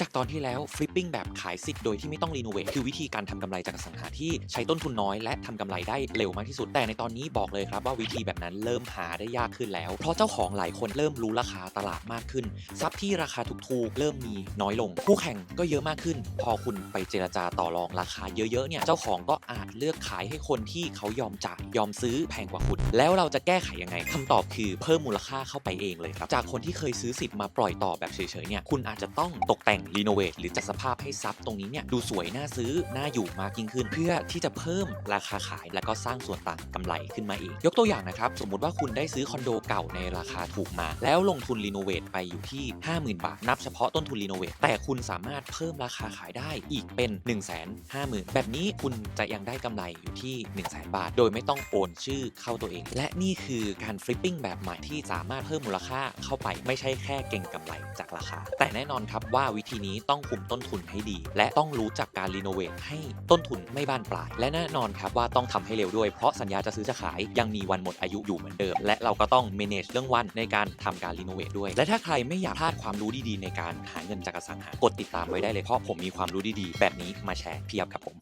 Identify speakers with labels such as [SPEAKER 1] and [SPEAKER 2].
[SPEAKER 1] จากตอนที่แล้วฟลิปปิ้งแบบขายสิทธิ์โดยที่ไม่ต้องรีโนเวทคือวิธีการทำกำไรจากอสังหาที่ใช้ต้นทุนน้อยและทำกำไรได้เร็วมากที่สุด แต่ในตอนนี้บอกเลยครับว่าวิธีแบบนั้นเริ่มหาได้ยากขึ้นแล้ว เพราะเจ้าของหลายคนเริ่มรู้ราคาตลาดมากขึ้นทรัพย์ที่ราคาถูกๆเริ่มมีน้อยลง คู่แข่งก็เยอะมากขึ้น พอคุณไปเจรจาต่อรองราคาเยอะๆเนี่ยเจ้าของก็อาจเลือกขายให้คนที่เขายอมจ่ายยอมซื้อแพงกว่าคุณ แล้วเราจะแก้ไขยังไงคำตอบคือเพิ่มมูลค่าเข้าไปเองเลยครับจากคนที่เคยซื้อสิทธิ์มาปล่อยต่อแบบเฉยๆเนี่ยคุณอาจจะต้องตกแต่งรีโนเวทหรือจัดสภาพให้ทรัพย์ตรงนี้เนี่ยดูสวยน่าซื้อน่าอยู่มากยิ่งขึ้น เพื่อที่จะเพิ่มราคาขายแล้วก็สร้างส่วนต่างกำไรขึ้นมาเองยกตัวอย่างนะครับสมมุติว่าคุณได้ซื้อคอนโดเก่าในราคาถูกมา แล้วลงทุนรีโนเวทไปอยู่ที่ 50,000 บาท นับเฉพาะต้นทุนรีโนเวทแต่คุณสามารถเพิ่มราคาขายได้อีกเป็น 1 5 0 0 0 0 แบบนี้คุณจะยังได้กำไรอยู่ที่ 1 0 0 0 0 0 บาท โดยไม่ต้องโอนชื่อเข้าตัวเอง และนี่คือการฟลิปปิ้งแบบใหม่ที่สามารถเพิ่มมูลค่าเข้าไปไม่ใช่แค่เก่งกำไรจากราคา แต่แน่นอนครับว่าวิธีนี้ต้องคุมต้นทุนให้ดี และต้องรู้จักการรีโนเวทให้ต้นทุนไม่บานปลาย และแน่นอนครับว่าต้องทำให้เร็วด้วยเพราะสัญญาจะซื้อจะขายยังมีวันหมดอายุอยู่เหมือนเดิม และเราก็ต้อง manage เรื่องวันในการทำการรีโนเวทด้วย และถ้าใครไม่อยากพลาดความรู้ดีๆ ในการหาเงินจากอสังหากดติดตามไว้ได้เลยเพราะผมมีความรู้ดีๆ แบบนี้มาแชร์เพียบครับผม